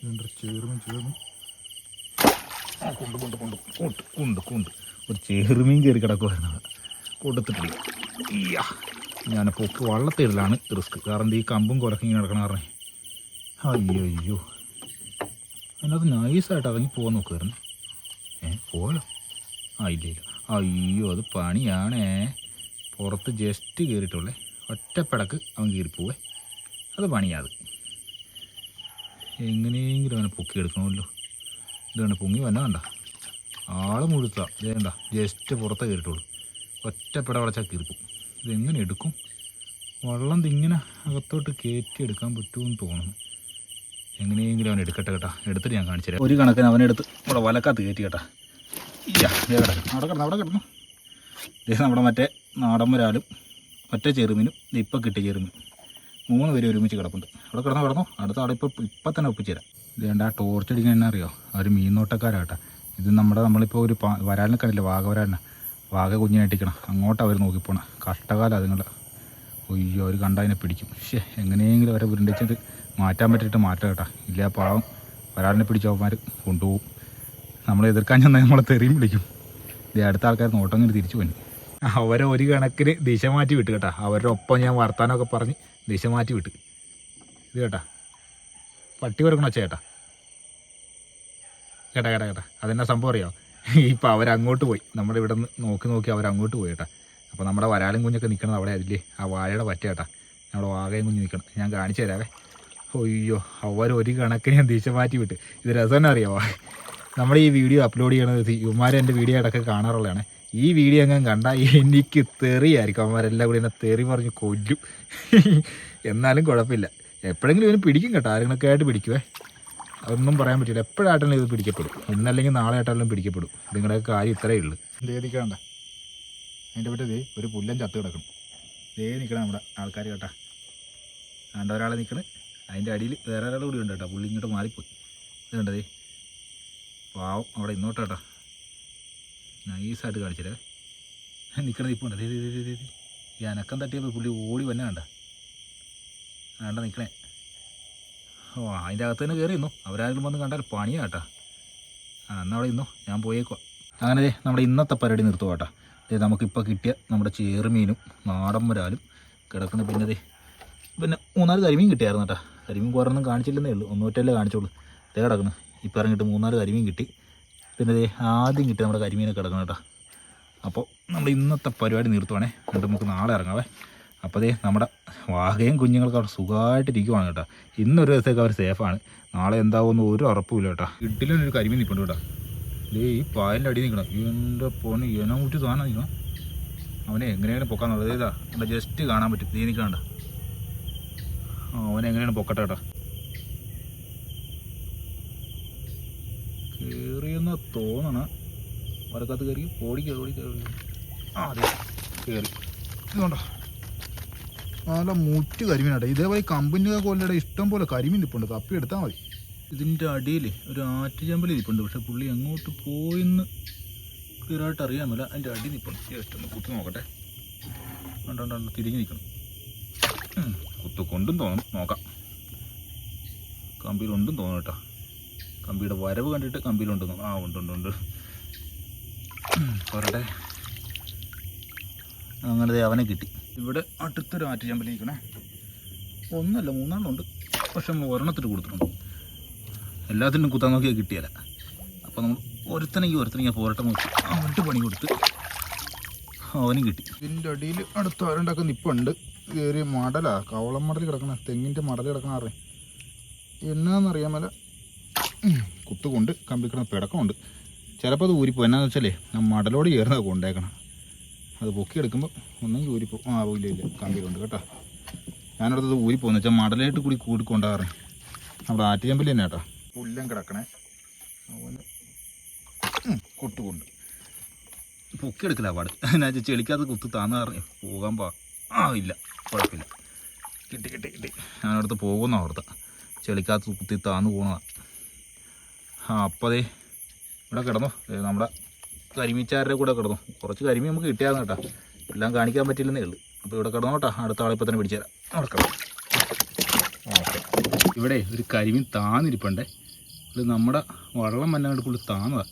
ചേർന്ന് ചേർന്ന് കൊണ്ട് കൊണ്ട് കൊണ്ട്. കൊണ്ട് കൊണ്ട് കൊണ്ട്. ഒരു ചേർമീൻ കയറി കിടക്കുമായിരുന്നു കൊടുത്തിട്ടില്ല. ഞാൻ പൊക്ക് വള്ളത്തേരിലാണ് റിസ്ക്. കാരണം ഈ കമ്പും ഇങ്ങനെ പറഞ്ഞേ കാരണം. അയ്യോ അയ്യോ അതിനകത്ത് നൈസായിട്ട് ഇറങ്ങി പോകാൻ നോക്കുമായിരുന്നു ഏ പോലോ ആ ഇല്ല ഇല്ല. അയ്യോ അത് പണിയാണേ. പുറത്ത് ജസ്റ്റ് കയറിയിട്ടുള്ളേ ഒറ്റപ്പടക്ക് അവൻ കയറിപ്പോവേ അത് പണിയാത്. എങ്ങനെയെങ്കിലും അവനെ പൊക്കി എടുക്കണമല്ലോ. ഇതാണ് പൊങ്ങി വന്ന വേണ്ട ആൾ മുഴുത്ത. വേണ്ട ജസ്റ്റ് പുറത്ത് കയറിയിട്ടുള്ളൂ ഒറ്റപ്പെട വളച്ചാൽ കീറിപ്പോവും ഇതെങ്ങനെ എടുക്കും? വള്ളം ഇതിങ്ങനെ അകത്തോട്ട് കയറ്റി എടുക്കാൻ പറ്റുമെന്ന് തോന്നുന്നു. എങ്ങനെയെങ്കിലും അവൻ എടുക്കട്ടെ കേട്ടാ. എടുത്തിട്ട് ഞാൻ കാണിച്ചു ഒരു കണക്കിന് അവനെടുത്ത് ഇവിടെ വലക്കാത്ത് കയറ്റി കേട്ടാ. ഇയ്യ, അവിടെ കിടന്നു അവിടെ കിടന്നു. ദേ നമ്മുടെ മറ്റേ നാടൻ വരാലും മറ്റേ ചെറുമീനും ഇപ്പം കിട്ടിയ ചെറുമീൻ മൂന്ന് പേര് ഒരുമിച്ച് കിടപ്പുണ്ട്. അവിടെ കിടന്നു കിടന്നു. അടുത്ത അവിടെ ഇപ്പോൾ ഇപ്പം തന്നെ ഒപ്പിച്ചുതരാം. ഇതേണ്ട ആ ടോർച്ച് അടിക്കാൻ എന്നാ അറിയോ? അവർ മീൻനോട്ടക്കാരാട്ടാ ഇത് നമ്മുടെ നമ്മളിപ്പോൾ ഒരു വരാലിനെ കണ്ടില്ല? വാഗ വരാലിനെ വാഗ കുഞ്ഞിനായിട്ടിക്കണം അങ്ങോട്ട് അവർ നോക്കിപ്പോണ കഷ്ടകാലം അതുങ്ങൾ ഒയ്യോ അവർ കണ്ട അതിനെ പിടിക്കും. പക്ഷേ എങ്ങനെയെങ്കിലും അവരെ ഉരുണ്ടിച്ചിട്ട് മാറ്റാൻ പറ്റിയിട്ട് മാറ്റാം കേട്ടാ. ഇല്ല പാവം. ഒരാളിനെ പിടിച്ചവന്മാർ കൊണ്ടുപോകും. നമ്മൾ എതിർക്കാൻ ചെന്നാൽ നമ്മളെ തെറിയും പിടിക്കും ഇത് അടുത്ത ആൾക്കാർ നോട്ടം ഇങ്ങനെ തിരിച്ചു പോയി. അവരെ ഒരു കണക്കിന് ദിശ മാറ്റി വിട്ട് കേട്ടോ. അവരുടെ ഒപ്പം ഞാൻ വർത്താനമൊക്കെ പറഞ്ഞ് ദിശ മാറ്റി വിട്ട്. ഇത് കേട്ടാ. പട്ടി കൊടുക്കണോ ചേട്ടാ കേട്ടാ. കേട്ടാ കേട്ടാ അതെന്നാ സംഭവം അറിയാമോ ഇപ്പം അവരങ്ങോട്ട് പോയി. നമ്മുടെ ഇവിടെ നിന്ന് നോക്കി നോക്കി അവരങ്ങോട്ട് പോയി കേട്ടാ അപ്പോൾ നമ്മുടെ വരാലും കുഞ്ഞൊക്കെ നിൽക്കണത് അവിടെ അതില്ലേ? ആ വാഴയുടെ പറ്റ കേട്ടാ നമ്മുടെ വാകയും കുഞ്ഞ് നിൽക്കണം ഞാൻ കാണിച്ചു തരാവേ. അയ്യോ അവർ ഒരു കണക്കിന് ഞാൻ ദിശ മാറ്റി വിട്ട്. ഇത് രസം അറിയാമോ നമ്മൾ ഈ വീഡിയോ അപ്ലോഡ് ചെയ്യണത് ഇവന്മാർ എന്റെ വീഡിയോ ഇടയ്ക്ക് കാണാറുള്ളതാണ്. ഈ വീഡിയോ എങ്ങനെ കണ്ടാൽ എനിക്ക് തെറിയായിരിക്കും. അവന്മാരെല്ലാം കൂടി എന്നെ തെറി പറഞ്ഞ് കൊല്ലും. എന്നാലും കുഴപ്പമില്ല. എപ്പോഴെങ്കിലും ഇവന് പിടിക്കും കേട്ടോ. ആരെങ്കിലൊക്കെ ആയിട്ട് പിടിക്കുവേ. അതൊന്നും പറയാൻ പറ്റില്ല. എപ്പോഴായിട്ടാലും ഇത് പിടിക്കപ്പെടും. ഇന്നല്ലെങ്കിൽ നാളെ ആയിട്ടാലും പിടിക്കപ്പെടും. നിങ്ങളുടെ കാര്യം ഇത്രയേ ഉള്ളൂ. ദേദിക്കാണ്ട അതിന്റെ പറ്റി ഒരു പുല്ലൻ ചത്ത് കിടക്കണം ദേ നിൽക്കണം നമ്മുടെ ആൾക്കാർ കേട്ടാ. ആണ്ട ഒരാളെ നിൽക്കണ് അതിന്റെ അടിയിൽ വേറെ ഒരാൾ കൂടി ഉണ്ട് കേട്ടോ പുള്ളി ഇങ്ങോട്ട് മാറിപ്പോയി. ഇത് കണ്ടതേ പാവം അവിടെ ഇന്നോട്ട് കേട്ടോ നൈസായിട്ട് കാണിച്ചേ നിൽക്കണത് ഇപ്പോൾ ഉണ്ട്. ഈ അനക്കം തട്ടിയപ്പോൾ പുള്ളി ഓടി വന്നെ കണ്ട. കണ്ട നിൽക്കണേ ഓ അതിന്റെ അകത്ത് തന്നെ കയറി ഇന്നു അവരാരെങ്കിലും വന്ന് കണ്ടാൽ പണിയാ കേട്ടാ ആ എന്നാൽ അവിടെ ഇന്നോ ഞാൻ പോയേക്കുവാ. അങ്ങനെ നമ്മുടെ ഇന്നത്തെ പരിപാടി നിർത്തുക കേട്ടാ. ദേ നമുക്കിപ്പോൾ കിട്ടിയ നമ്മുടെ ചേറുമീനും നാടൻ വരാലും കിടക്കുന്ന പിന്നെ ദേ പിന്നെ മൂന്നാൽ കരിമീൻ കിട്ടിയായിരുന്നു കേട്ടാ. കരിമീൻ കുറേയൊന്നും കാണിച്ചില്ലെന്നേ ഉള്ളൂ. ഒന്നൂറ്റല്ലേ കാണിച്ചോളൂ. ദേ കിടക്കുന്നു. ഇപ്പം ഇറങ്ങിയിട്ട് മൂന്നാൽ കരിമീൻ കിട്ടി. പിന്നെ ദേ ആദ്യം കിട്ടി നമ്മുടെ കരിമീനൊക്കെ കിടക്കണം കേട്ടോ. അപ്പോൾ നമ്മൾ ഇന്നത്തെ പരിപാടി നിർത്തുവാണേ. എന്നിട്ട് നമുക്ക് നാളെ ഇറങ്ങാവേ. അപ്പോൾ അതേ നമ്മുടെ വാഹയും കുഞ്ഞുങ്ങളൊക്കെ അവിടെ സുഖമായിട്ടിരിക്കുവാണ് കേട്ടോ. ഇന്നൊരു ദിവസത്തേക്ക് അവർ സേഫാണ് നാളെ എന്താവുമെന്ന് ഒരു ഉറപ്പുമില്ല കേട്ടോ. ഇഡിലൊരു കരിമീൻ നിൽപ്പുണ്ട് കേട്ടോ. ദേ ഈ പായലിന്റെ അടി നിൽക്കണം. എന്റെ പോണ് ഇനം കൂട്ടി സാധനം നിൽക്കണം അവനെ എങ്ങനെയാണ് പൊക്കാന്നുള്ളത്? ഏതാ അവിടെ ജസ്റ്റ് കാണാൻ പറ്റും. നീ നിൽക്കണ്ട അവനെങ്ങനെയാണ് പൊക്കട്ടെ കേട്ടോ. കയറിയെന്ന് തോന്നണ. വരക്കത്ത് കയറി ഓടിക്കോടിക്കോടി ആ അതെ കയറി ഇതുകൊണ്ടോ നല്ല മുറ്റ് കരിമീനാട്ടെ ഇതേപോലെ കമ്പനി കൊല്ലയുടെ ഇഷ്ടം പോലെ കരിമീൻ നിൽപ്പുണ്ട് തപ്പി എടുത്താൽ മതി. ഇതിന്റെ അടിയിൽ ഒരു ആറ്റുചമ്പൽ ഇരിപ്പുണ്ട്. പക്ഷെ പുള്ളി എങ്ങോട്ട് പോയിന്ന് ക്ലിയറായിട്ട് അറിയാമല്ല അതിന്റെ അടി നിൽപ്പുണ്ട് ജസ്റ്റ് ഒന്ന് കുത്തി നോക്കട്ടെ. കണ്ടോണ്ടോ കണ്ടോ തിരിഞ്ഞ് നിൽക്കണം. കുത്തു കൊണ്ടും തോന്നും. നോക്കാം. കമ്പിയിലുണ്ടും തോന്നും കേട്ടോ. കമ്പിയുടെ വരവ് കണ്ടിട്ട് കമ്പിയിലുണ്ടെന്ന് ആ ഉണ്ട് ഉണ്ട് ഉണ്ട്. പോരട്ടെ. അങ്ങനെ അവനെ കിട്ടി. ഇവിടെ അടുത്തൊരു ആറ്റുചമ്പലിരിക്കണേ ഒന്നല്ല മൂന്നാളുണ്ട്. പക്ഷെ നമ്മൾ ഒരെണ്ണത്തിന് കൊടുത്തിട്ടുണ്ട്. എല്ലാത്തിനും കുത്താൻ നോക്കിയാൽ കിട്ടിയല്ല. അപ്പോൾ നമ്മൾ ഒരുത്തനെങ്കിൽ ഒരുത്തനെങ്കിൽ പോരട്ടെ നോക്കി. അവന്റെ പണി കൊടുത്ത് അവനും കിട്ടി. ഇതിന്റെ അടിയിൽ അടുത്ത ആരുണ്ടാക്കുന്ന നിപ്പുണ്ട്. ഒരു മടലാ. കവളം മടൽ കിടക്കണ. തെങ്ങിന്റെ മടൽ കിടക്കണ ആറേ എന്നാന്നറിയാൻ മേല കുത്തുകൊണ്ട് കമ്പിക്കണ പിടക്കമുണ്ട്. ചിലപ്പോൾ അത് ഊരിപ്പോ എന്നാന്ന് വെച്ചാലേ ആ മടലോട് ചേർന്നത് കൊണ്ടേക്കണം. അത് പൊക്കിയെടുക്കുമ്പോൾ ഒന്നും ഊരിപ്പോ ആ ഇല്ല ഇല്ല കമ്പിയിലുണ്ട് കേട്ടോ. ഞാനടുത്തത് ഊരിപ്പോന്ന് വെച്ചാൽ മടലായിട്ട് കൂടി കൂടി കൊണ്ടാറേ നമ്മുടെ ആറ്റിയമ്പലി തന്നെ കേട്ടോ. പുല്ലം കിടക്കണേ. അതുപോലെ കൊട്ടുകൊണ്ട്. പൊക്കിയെടുക്കില്ല പാട്. എന്നാ ചെളിക്കകത്ത് കുത്തു താന്ന് പറഞ്ഞു പോകാൻ പാ ആ ഇല്ല കുഴപ്പമില്ല. കിട്ടി കിട്ടി കിട്ടി. ഞാനടുത്ത് പോകുന്ന ഓർത്ത ചെളിക്കകത്ത് കുത്തി താന്ന് പോണതാ. ആ അപ്പതേ ഇവിടെ കിടന്നു. നമ്മുടെ കരിമീച്ചാരുടെ കൂടെ കിടന്നു. കുറച്ച് കരിമീൻ നമുക്ക് കിട്ടിയാന്ന് കേട്ടോ. എല്ലാം കാണിക്കാൻ പറ്റില്ലെന്നേ ഉള്ളൂ. അപ്പോൾ ഇവിടെ കിടന്നു കേട്ടോ. അടുത്ത ആളെ ഇപ്പോൾ തന്നെ പിടിച്ചു തരാം. അവിടെ കിടന്നു. ഓക്കെ. ഇവിടെ ഒരു കരിമീൻ താന്നിരിപ്പണ്ടേ. ഇത് നമ്മുടെ വള്ളം മഞ്ഞാണ്ട് പുള്ളി താന്നതാണ്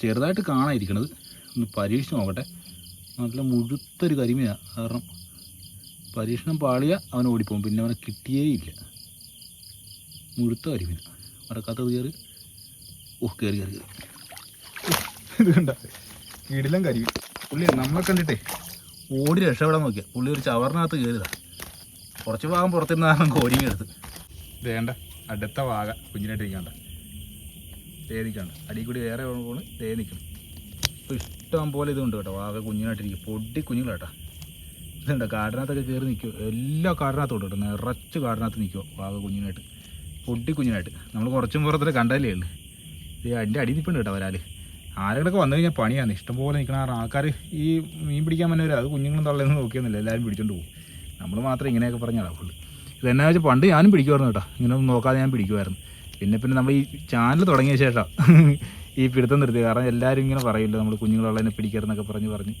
ചെറുതായിട്ട് കാണാതിരിക്കണത്. ഒന്ന് പരീക്ഷിച്ച് നോക്കട്ടെ. നല്ല മുഴുത്തൊരു കരിമീനാണ് കാരണം പരീക്ഷണം പാളിയ അവൻ ഓടിപ്പോകും. പിന്നെ അവനെ കിട്ടിയേ ഇല്ല. മുഴുത്ത കരിമീന. മറക്കാത്തത് കയറി. ഓ കയറി കയറി കയറി. ഇത് കണ്ട. ഇടിലം കരിയും പുള്ളി നമ്മളെ കണ്ടിട്ടേ ഓടി രക്ഷപ്പെടാൻ നോക്കിയാൽ പുള്ളി ഒരു ചവറിനകത്ത് കയറിയതാ കുറച്ച് ഭാഗം പുറത്തിരുന്നാണ് കോരിങ് എടുത്ത്. വേണ്ട അടുത്ത വാഗ കുഞ്ഞിനായിട്ടിരിക്കണ്ട ദേ നിൽക്കണ്ട അടിയിൽ കൂടി വേറെ പോണ്. ദേ നിൽക്കണം ഇപ്പോൾ ഇഷ്ടം പോലെ ഇതുണ്ട് കേട്ടോ. വാഗ കുഞ്ഞിനായിട്ടിരിക്കും പൊടി കുഞ്ഞുങ്ങളാട്ടാ. ഇതുണ്ട് കാടിനകത്തൊക്കെ കയറി നിൽക്കുമോ എല്ലാ കാടിനകത്തും ഉണ്ട് കേട്ടോ. നിറച്ച് കാടിനകത്ത് നിൽക്കുമോ വാഗ കുഞ്ഞിനായിട്ട്. പൊടി കുഞ്ഞിനായിട്ട്. നമ്മൾ കുറച്ചും പുറത്തിട്ട് കണ്ടല്ലേ ഉള്ളു. അതിന്റെ അടി നിൽപ്പുണ്ട് കേട്ടോ വരാൽ. ആരെങ്കിലൊക്കെ വന്നു കഴിഞ്ഞാൽ പണിയാണ്. ഇഷ്ടംപോലെ നിൽക്കണ കാരണം ആൾക്കാർ ഈ മീൻ പിടിക്കാൻ വന്നവർ അത് കുഞ്ഞുങ്ങളും തള്ളേന്ന് നോക്കിയൊന്നുമില്ല. എല്ലാവരും പിടിച്ചോണ്ട് പോകും. നമ്മൾ മാത്രം ഇങ്ങനെയൊക്കെ പറഞ്ഞാൽ ഫുള്ള്. ഇതെന്നാ വെച്ചാൽ പണ്ട് ഞാനും പിടിക്കുമായിരുന്നു കേട്ടോ. ഇങ്ങനെ നോക്കാതെ ഞാൻ പിടിക്കുമായിരുന്നു. പിന്നെ പിന്നെ നമ്മൾ ഈ ചാനൽ തുടങ്ങിയ ശേഷം ഈ പിടുത്തം നിർത്തി. കാരണം എല്ലാവരും ഇങ്ങനെ പറയില്ല നമ്മൾ കുഞ്ഞുങ്ങളുള്ളതിനെ പിടിക്കരുതെന്നൊക്കെ പറഞ്ഞ് പറഞ്ഞ്.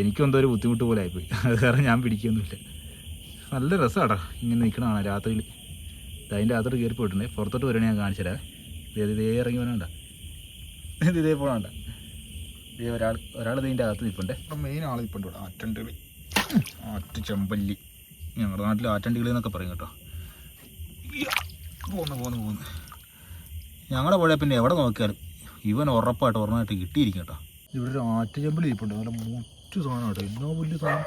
എനിക്കും എന്തോ ഒരു ബുദ്ധിമുട്ട് പോലെ ആയിപ്പോയി. അത് കാരണം ഞാൻ പിടിക്കൊന്നുമില്ല. നല്ല രസമാടാ ഇങ്ങനെ നിൽക്കണതാണ് രാത്രിയിൽ അതിന്റെ അകത്തോട്ട് കയറി പോയിട്ടുണ്ട് പുറത്തോട്ട് വരണേ ഞാൻ കാണിച്ചു തരാം ഇതേ ഇറങ്ങി വരണ്ട. ഇത് ഇതേപോലെ വേണ്ട ഇതേ ഒരാൾ ഒരാൾ ഇതിന്റെ അകത്ത് നിൽപ്പുണ്ടേ. മെയിൻ ആൾ നിൽപ്പുണ്ട് ഇവിടെ ആറ്റണ്ടിളി ആറ്റ് ചെമ്പല്ലി. ഞങ്ങളുടെ നാട്ടിൽ ആറ്റണ്ടികളി എന്നൊക്കെ പറയും കേട്ടോ. പോന്ന് പോന്ന് പോന്ന്. ഞങ്ങളുടെ പുഴ പിന്നെ എവിടെ നോക്കിയാലും ഇവൻ ഉറപ്പായിട്ട് ഒരെണ്ണമായിട്ട് കിട്ടിയിരിക്കും കേട്ടോ. ഇവിടെ ഒരു ആറ്റ് ചെമ്പല്ലി ഇരിപ്പുണ്ട്. നല്ല മുറ്റു സാധനം കേട്ടോ. എന്നോ വലിയ സാധനം.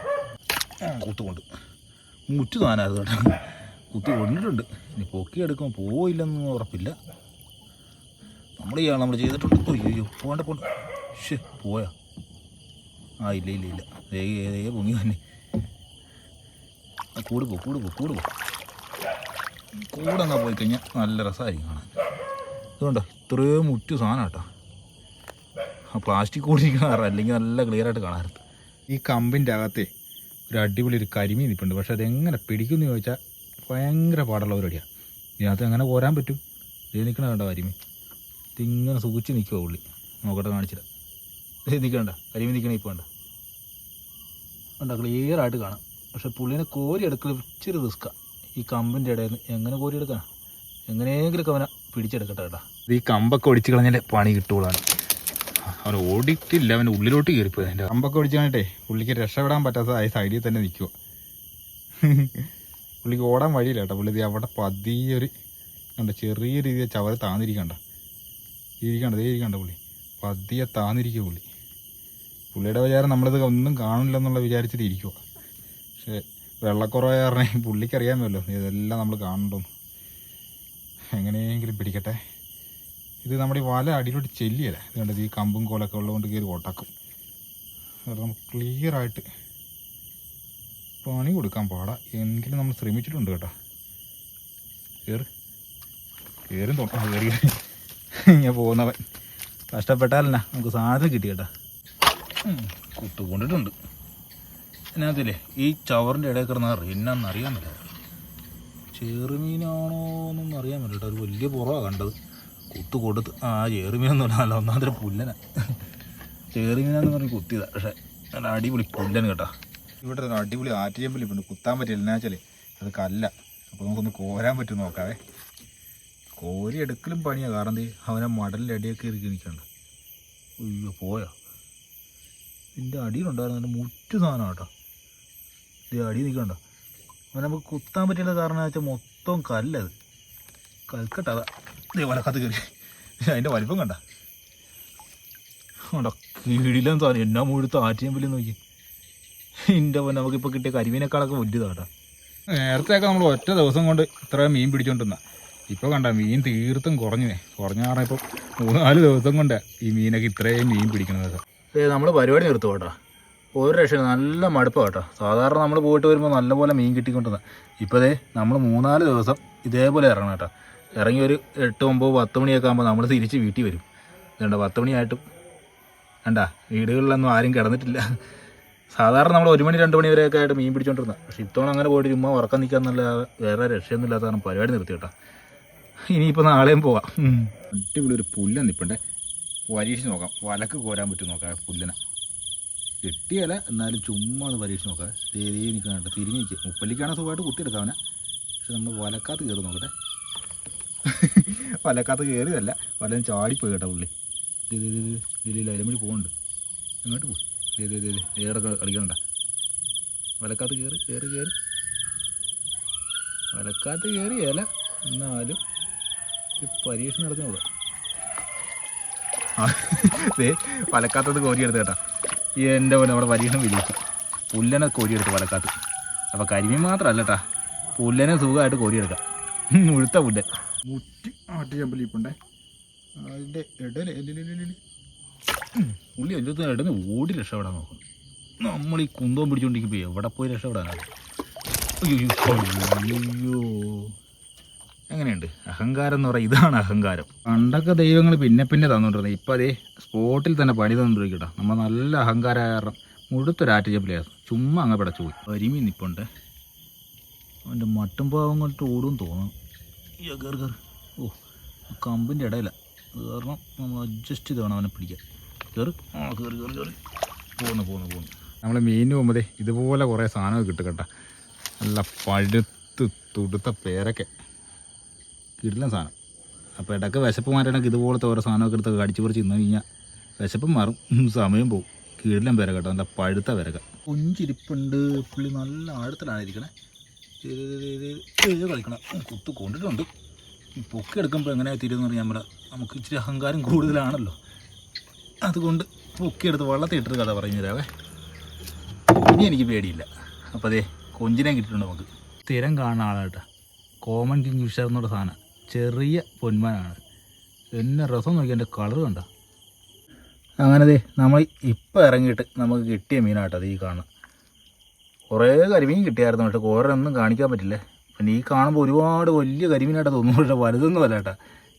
കൂത്തുകൊണ്ട് കുത്തുകൊണ്ട് മുറ്റു സാധനമായിരുന്നു കേട്ടോ. കുത്തി കൊണ്ടിട്ടുണ്ട്. ഇനി പൊക്കിയെടുക്കുമ്പോൾ പോയില്ലെന്നൊന്നും ഉറപ്പില്ല. നമ്മൾ നമ്മൾ ചെയ്തിട്ടുണ്ട്. അയ്യോ പോകണ്ട പോകണ്ട ഷേ പോയാ? ആ ഇല്ല ഇല്ല ഇല്ല. ദേ ദേ പൊങ്ങി തന്നെ. ആ, കൂട് പോ കൂട് പോ കൂട് പോ. കൂടങ്ങ് പോയി കഴിഞ്ഞാൽ നല്ല രസമായിരിക്കും കാണാൻ. ഇതുകൊണ്ടോ ഇത്രയും മുറ്റു സാധനം കേട്ടോ. ആ പ്ലാസ്റ്റിക് കൂടിയിരിക്കണ അല്ലെങ്കിൽ നല്ല ക്ലിയർ ആയിട്ട് കാണാറുണ്ട്. ഈ കമ്പിന്റെ അകത്തെ ഒരു അടിപൊളി ഒരു കരിമീൻ നിൽപ്പുണ്ട് പക്ഷെ അതെങ്ങനെ പിടിക്കുമെന്ന് ചോദിച്ചാൽ ഭയങ്കര പാടുള്ള പരിപാടിയാണ് ഇതിനകത്ത് എങ്ങനെ കോരാൻ പറ്റും? ഇത് നിൽക്കണ കണ്ടോ കരിമീൻ. ഇതിങ്ങനെ സൂക്ഷിച്ച് നിൽക്കുക ഉള്ളി നോക്കട്ടെ കാണിച്ചില്ല ഇത് നിൽക്കണ്ട. കരിമീൻ നിൽക്കണേ ഇപ്പോൾ വേണ്ട. വേണ്ട ക്ലിയർ ആയിട്ട് കാണാം. പക്ഷെ പുള്ളിനെ കോരി എടുക്കൽ ഇച്ചിരി റിസ്ക്കാണ് ഈ കമ്പിന്റെ ഇടയിൽ നിന്ന് എങ്ങനെ കോരി എടുക്കാനാ? എങ്ങനെയെങ്കിലൊക്കെ അവനെ പിടിച്ചെടുക്കട്ടെ കേട്ടാ. ഇത് ഈ കമ്പൊക്കെ ഒടിച്ച് കളഞ്ഞാൽ പണി കിട്ടുകയാണ് അവൻ ഓടിയിട്ടില്ല. അവന്റെ ഉള്ളിലോട്ട് കയറിപ്പോയി അതിന്റെ കമ്പൊക്കെ ഒടിച്ച് കളഞ്ഞിട്ടേ പുള്ളിക്ക് രക്ഷപ്പെടാൻ പറ്റാത്ത ആ സൈഡിൽ തന്നെ നിൽക്കുക പുള്ളിക്ക് ഓടാൻ വഴിയില്ല കേട്ടോ. പുള്ളി ദേ അവിടെ പതിയൊരു ഒരു കണ്ട? ചെറിയ രീതിയിൽ ചവറ് താന്നിരിക്കണ്ട ഇരിക്കണ്ട ദേ ഇരിക്കണ്ട പുള്ളി. പതിയെ താന്നിരിക്കുക പുള്ളി. പുള്ളിയുടെ വിചാരം നമ്മളിത് ഒന്നും കാണില്ല എന്നുള്ള വിചാരിച്ചിട്ട് ഇരിക്കുക പക്ഷേ വെള്ളക്കുറവായ കാരണം പുള്ളിക്ക് അറിയാമല്ലോ ഇതെല്ലാം നമ്മൾ കാണണ്ടോന്ന് എങ്ങനെയെങ്കിലും പിടിക്കട്ടെ. ഇത് നമ്മുടെ ഈ വല അടിയിലോട്ട് ചെല്ലിയല്ലേ ഇത് കണ്ടത് ഈ കമ്പും കോലൊക്കെ ഉള്ളതുകൊണ്ട് കയറി ഒട്ടക്കും. അത് ക്ലിയർ ആയിട്ട് പണി കൊടുക്കാൻ പാടാ. എങ്കിലും നമ്മൾ ശ്രമിച്ചിട്ടുണ്ട് കേട്ടോ. കയറി കയറി തോട്ടം കയറി ഞാൻ പോകുന്നവൻ കഷ്ടപ്പെട്ടാലല്ല നമുക്ക് സാധനം കിട്ടി കേട്ടോ. കുത്തുകൊണ്ടിട്ടുണ്ട്. കുത്തു കൊണ്ടിട്ടുണ്ട് അതിനകത്തില്ലേ ഈ ചവറിന്റെ ഇടയിൽ കിടന്ന എന്നാന്ന് അറിയാൻ പറ്റില്ല. ചെറുമീനാണോ എന്നൊന്നും അറിയാൻ പറ്റില്ല ഒരു വലിയ പുറമാണ് കണ്ടത്. കുത്തു കൊടുത്ത് ആ ചെറുമീനൊന്നും അല്ല ഒന്നാമത്തെ പുല്ലന. ചെറുമീനാന്ന് പറഞ്ഞ് കുത്തിയതാണ് പക്ഷേ നല്ല അടിപൊളി പുല്ലൻ കേട്ടോ. ഇവിടെ ഒരു അടിപൊളി ആറ്റുചെമ്പലി ഇപ്പം കുത്താൻ പറ്റില്ല. എന്നാ അത് കല്ല. അപ്പോൾ നമുക്കൊന്ന് കോരാൻ പറ്റും നോക്കാവേ. കോരി എടുക്കലും പണിയാ. കാരണം അവനെ മടലിന്റെ അടിയൊക്കെ ഇറുക്കി നിൽക്കണ്ട അയ്യോ പോയാ? ഇതിന്റെ അടിയിലുണ്ടായിരുന്നു. മുറ്റു സാധനം കേട്ടോ. ഇത് അടി നിൽക്കണ്ട. അവൻ നമുക്ക് കുത്താൻ പറ്റില്ല കാരണം വെച്ചാൽ മൊത്തം കല്ലത് കൽക്കട്ട വലക്കത്ത് കയറി. അതിന്റെ വലിപ്പം കണ്ട. അവിടെ കീഴിലും സാധനം. എന്നാ മുഴുത്ത വലിയ നോക്കി. എന്റെ പോലെ നമുക്കിപ്പോൾ കിട്ടിയ കരിമീനേക്കാളൊക്കെ വലുതാണ് കേട്ടോ. നേരത്തെയൊക്കെ നമ്മൾ ഒറ്റ ദിവസം കൊണ്ട് ഇത്രയും മീൻ പിടിച്ചോണ്ടിരുന്ന ഇപ്പോൾ കണ്ട മീൻ തീർത്തും കുറഞ്ഞു. കുറഞ്ഞ കാരണം ഇപ്പോൾ മൂന്ന് നാല് ദിവസം കൊണ്ട് ഈ മീനൊക്കെ ഇത്രയും മീൻ പിടിക്കുന്നത് ഏ നമ്മൾ പരിപാടി നിർത്തുക കേട്ടോ ഒരു രക്ഷ നല്ല മടുപ്പാണ് കേട്ടോ സാധാരണ നമ്മൾ പോയിട്ട് വരുമ്പോൾ നല്ലപോലെ മീൻ കിട്ടിക്കൊണ്ടിരുന്ന ഇപ്പോഴേ നമ്മൾ മൂന്നാൽ ദിവസം ഇതേപോലെ ഇറങ്ങണം കേട്ടോ ഇറങ്ങി ഒരു എട്ട് ഒമ്പത് പത്ത് മണിയൊക്കെ ആകുമ്പോൾ നമ്മൾ തിരിച്ച് വീട്ടിൽ വരും. ഇതുണ്ട് പത്ത് മണിയായിട്ടും. വേണ്ട വീടുകളിലൊന്നും ആരും കിടന്നിട്ടില്ല. സാധാരണ നമ്മൾ ഒരു മണി രണ്ട് മണി വരെയൊക്കെ ആയിട്ട് മീൻ പിടിച്ചോണ്ടിരുന്നത് പക്ഷെ ഇത്തവണ അങ്ങനെ പോയിട്ട് ചുമ്മാ ഉറക്കം നിൽക്കാന്നല്ല വേറെ രക്ഷയൊന്നും ഇല്ലാത്ത കാരണം പരിപാടി നിർത്തി കേട്ടോ ഇനിയിപ്പോൾ നാളെയും പോവാം. അടിപൊളി ഒരു പുല്ല നിൽപ്പണ്ടേ പരീക്ഷിച്ച് നോക്കാം വലക്ക് കോരാൻ പറ്റും നോക്കാം പുല്ലിനെ കിട്ടിയല്ല എന്നാലും ചുമ്മാ ഒന്ന് പരീക്ഷിച്ച് നോക്കാം തേരി കേട്ടോ തിരിഞ്ഞ് നിൽക്കുക മുപ്പല്ലിക്കാണ് സുഖമായിട്ട് കുത്തിയെടുക്കാം അവനെ പക്ഷെ നമ്മൾ വലക്കാത്ത് കയറി നോക്കട്ടെ വലക്കാത്ത് കയറിയതല്ല വലം ചാടിപ്പോയി കേട്ടോ പുള്ളി ഇതിൽ അരമണി പോകുന്നുണ്ട് എങ്ങോട്ട് പോയി ഇത് ഇത് ഏറെ കളിക്കണ്ട വലക്കാത്ത് കയറി കയറി കയറി വലക്കാത്ത് കയറിയല്ല എന്നാലും പരീക്ഷ നടത്തിനോളൂ പലക്കാത്തത് വലക്കാത്തത് കോരിയെടുത്ത് കേട്ടാ. ഈ എന്റെ പോലെ നമ്മുടെ പരീക്ഷണം വിരിച്ചു പുല്ലനെ കോരിയെടുത്ത് പലക്കാത്ത് അപ്പോൾ കരിമീൻ മാത്രമല്ല കേട്ടാ പുല്ലനെ സുഖമായിട്ട് കോരിയെടുക്കാം മുഴുത്ത പുല്ലൻ മുറ്റി ആട്ടി ചമ്പലി ഇപ്പുണ്ടേ അതിന്റെ ഇടയിൽ പുള്ളി എല്ലാത്തും ഇടന്ന് ഓടി രക്ഷപ്പെടാൻ നോക്കും നമ്മൾ ഈ കുന്തവും പിടിച്ചുകൊണ്ടിരിക്കുമ്പോൾ എവിടെ പോയി രക്ഷപ്പെടാനാണ് അയ്യോ അയ്യോ. എങ്ങനെയുണ്ട്? അഹങ്കാരം എന്ന് പറയാം ഇതാണ് അഹങ്കാരം. പണ്ടൊക്കെ ദൈവങ്ങൾ പിന്നെ പിന്നെ തന്നുകൊണ്ടിരുന്നത്. ഇപ്പം അതേ സ്പോട്ടിൽ തന്നെ പണി തന്നുകൊണ്ടിരിക്കട്ടോ നമ്മൾ നല്ല അഹങ്കാര കാരണം മുഴുത്തൊരാറ്റ് ചപ്പിലായിരുന്നു ചുമ്മാ അങ്ങ് പിടച്ചു പോയി. കരിമീൻ നിപ്പുണ്ട്. അവന്റെ മട്ടും പാവം കൊണ്ട് ഓടും തോന്നും കയറി ഓ കമ്പിന്റെ ഇടയില. കാരണം നമ്മൾ അഡ്ജസ്റ്റ് ചെയ്ത് വേണം അവനെ പിടിക്കാൻ. കയറി ആ കയറി കയറി കയറി പോകുന്നു പോകുന്നു പോകുന്നു നമ്മൾ മീനിന് പോകുമ്പോഴേ ഇതുപോലെ കുറേ സാധനമൊക്കെ കിട്ടും കേട്ടോ. നല്ല പഴുത്ത് തുടുത്ത പേരൊക്കെ. കിടിലൻ സാധനം. അപ്പോൾ ഇടയ്ക്ക് വിശപ്പ് മാറ്റണമെങ്കിൽ ഇതുപോലത്തെ ഓരോ സാധനമൊക്കെ എടുത്ത് കടിച്ചു പറിച്ച് ഇന്ന് കഴിഞ്ഞാൽ വിശപ്പ് മാറും. സമയം പോകും കിടിലൻ വിരക കേട്ടോ നല്ല പഴുത്ത വിരക കൊഞ്ചിരിപ്പുണ്ട്. പുള്ളി നല്ല ആഴത്തിലാണ് ഇരിക്കണേ. കളിക്കണം. കുത്തു കൊണ്ടിട്ടുണ്ട്. പൊക്കി എടുക്കുമ്പോൾ എങ്ങനെയാണ് തിരിയെന്ന് പറഞ്ഞാൽ നമ്മുടെ നമുക്ക് ഇച്ചിരി അഹങ്കാരം കൂടുതലാണല്ലോ. അതുകൊണ്ട് പൊക്കിയെടുത്ത് വെള്ളത്തിൽ ഇട്ടൊരു കഥ പറഞ്ഞു തരാവേ ഇനി എനിക്ക് പേടിയില്ല. അപ്പോൾ അതെ കൊഞ്ചിനെ കിട്ടിയിട്ടുണ്ട് നമുക്ക്. സ്ഥിരം കാണുന്ന ആളാട്ടോ കോമൺ കിങ് ഫിഷർ എന്നുള്ള സാധനം. ചെറിയ പൊന്മാനാണ്. എന്നെ രസം നോക്കി എന്റെ കളർ കണ്ട. അങ്ങനെ ദേ നമ്മൾ ഇപ്പം ഇറങ്ങിയിട്ട് നമുക്ക് കിട്ടിയ മീനാട്ടോ അത് ഈ കാണുന്നത് കുറേ കരിമീൻ കിട്ടിയായിരുന്നു പക്ഷേ ഒന്നും കാണിക്കാൻ പറ്റില്ല? പിന്നെ ഈ കാണുമ്പോൾ ഒരുപാട് വലിയ കരിമീനായിട്ട് തോന്നുന്നു പക്ഷേ വലുതൊന്നും അല്ല കേട്ടോ.